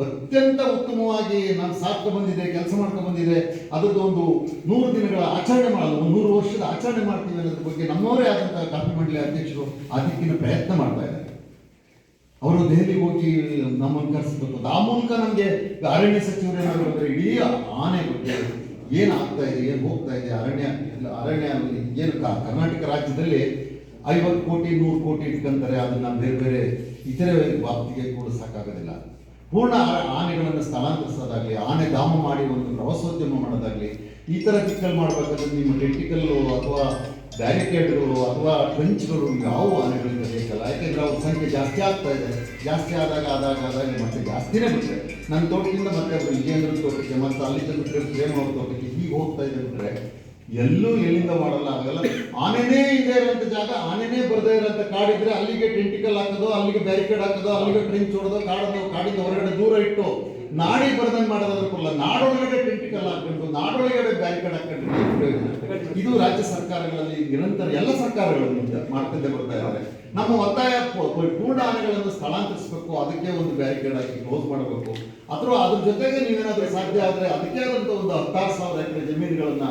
ಅತ್ಯಂತ ಉತ್ತಮವಾಗಿ ನಾನು ಸಾಕ್ತಾ ಬಂದಿದೆ, ಕೆಲಸ ಮಾಡ್ಕೊಂಡು ಬಂದಿದೆ. ಅದರದ್ದು ಒಂದು ನೂರು ದಿನಗಳ ಆಚರಣೆ ಮಾಡಲು ಒಂದು ನೂರು ವರ್ಷದ ಆಚರಣೆ ಮಾಡ್ತೀವಿ ಅನ್ನೋದ್ರ ಬಗ್ಗೆ ನಮ್ಮವರೇ ಆದಂತಹ ಕಾಫಿ ಮಂಡಳಿ ಅಧ್ಯಕ್ಷರು ಆ ದಿಕ್ಕಿನ ಪ್ರಯತ್ನ ಮಾಡ್ತಾ ಇದ್ದಾರೆ. ಅವರು ದೆಹಲಿಗೆ ಹೋಗಿ ನಮ್ಮನ್ನು ಕರೆಸಬೇಕು ಆ ಮೂಲಕ ನಮಗೆ ಅರಣ್ಯ ಸಚಿವರು ಅಂದ್ರೆ ಇಡೀ ಆನೆ ಬಗ್ಗೆ ಏನು ಆಗ್ತಾ ಇದೆ, ಏನು ಹೋಗ್ತಾ ಇದೆ, ಅರಣ್ಯ ಅರಣ್ಯ ಏನು ಕರ್ನಾಟಕ ರಾಜ್ಯದಲ್ಲಿ ಐವತ್ತು ಕೋಟಿ, ನೂರು ಕೋಟಿ ಇಟ್ಕೊಂತಾರೆ, ಅದನ್ನ ಬೇರೆ ಬೇರೆ ಇತರೆ ವ್ಯಾಪ್ತಿಗೆ ಕೂಡ ಸಾಕಾಗೋದಿಲ್ಲ. ಪೂರ್ಣ ಆನೆಗಳನ್ನು ಸ್ಥಳಾಂತರಿಸೋದಾಗಲಿ, ಆನೆ ಧಾಮ ಮಾಡಿ ಒಂದು ಪ್ರವಾಸೋದ್ಯಮ ಮಾಡೋದಾಗಲಿ, ಈ ಥರ ದಿಕ್ಕಲ್ಲಿ ಮಾಡಬೇಕಾದ್ರೆ ನಿಮ್ಮ ಟೆಂಟಿಕಲ್ಲು ಅಥವಾ ಬ್ಯಾರಿಕೇಡ್ಗಳು ಅಥವಾ ಟ್ರೆಂಚ್ಗಳು ಯಾವ ಆನೆಗಳಿಂದ ಬೇಕಲ್ಲ? ಯಾಕೆಂದರೆ ಅವ್ರ ಸಂಖ್ಯೆ ಜಾಸ್ತಿ ಆಗ್ತಾ ಇದೆ. ಜಾಸ್ತಿ ಆದಾಗ ಆದಾಗ ಆದಾಗ ಮತ್ತೆ ಜಾಸ್ತಿನೇ ಬಿಟ್ಟರೆ ನನ್ನ ತೋಟದಿಂದ ಮತ್ತೆ ವಿಜೇಂದ್ರ ತೋಟಕ್ಕೆ, ಮತ್ತು ಅಲ್ಲಿ ಬಿಟ್ಟರೆ ಪ್ರೇಮ ಅವ್ರ ತೋಟಕ್ಕೆ ಹೀಗೆ ಹೋಗ್ತಾ ಇದೆ ಬಿಟ್ಟರೆ ಎಲ್ಲೂ ಎಲ್ಲಿಂದ ಮಾಡಲ್ಲ? ಆಗಲ್ಲ ಆನೆನೇ ಇದೆ ಆನೆನೇ ಬರದೇ ಇರೋಂಥ ಕಾಡಿದ್ರೆ ಅಲ್ಲಿಗೆ ಟೆಂಟಿಕಲ್ ಹಾಕೋದು, ಅಲ್ಲಿಗೆ ಬ್ಯಾರಿಕೇಡ್ ಹಾಕೋದು, ಅಲ್ಲಿಗೆ ಟ್ರಿಂಚ್ ಹೊಡೋದು ಕಾಡೋದು ಕಾಡಿಂದ ಹೊರಗಡೆ ದೂರ ಇಟ್ಟು ನಾಡಿ ಬರ್ದಂಗೆ ಮಾಡೋದ್ರ ಪರಲ್ಲ ನಾಡೊಳಗಡೆ ಟೆಂಟಿಕಲ್ ಹಾಕೊಂಡು ನಾಡೊಳಗಡೆ ಬ್ಯಾರಿಕೇಡ್ ಹಾಕೊಂಡು ಇದು ರಾಜ್ಯ ಸರ್ಕಾರಗಳಲ್ಲಿ ನಿರಂತರ ಎಲ್ಲ ಸರ್ಕಾರಗಳು ಮಾಡ್ತಿದ್ದೆ ಬರ್ತಾ ಇದ್ದಾರೆ ನಮ್ಮ ಒತ್ತಾಯ ಪೂರ್ಣ ಆನೆಗಳನ್ನು ಸ್ಥಳಾಂತರಿಸಬೇಕು, ಅದಕ್ಕೆ ಒಂದು ಬ್ಯಾರಿಕೇಡ್ ಹಾಕಿ ಕ್ಲೋಸ್ ಮಾಡಬೇಕು. ಅಥವಾ ಅದ್ರ ಜೊತೆಗೆ ನೀವೇನಾದ್ರೂ ಸಾಧ್ಯ ಆದರೆ ಅದಕ್ಕೆ ಆದಂತ ಒಂದು ಹತ್ತಾರು ಸಾವಿರ ಎಕರೆ ಜಮೀನುಗಳನ್ನ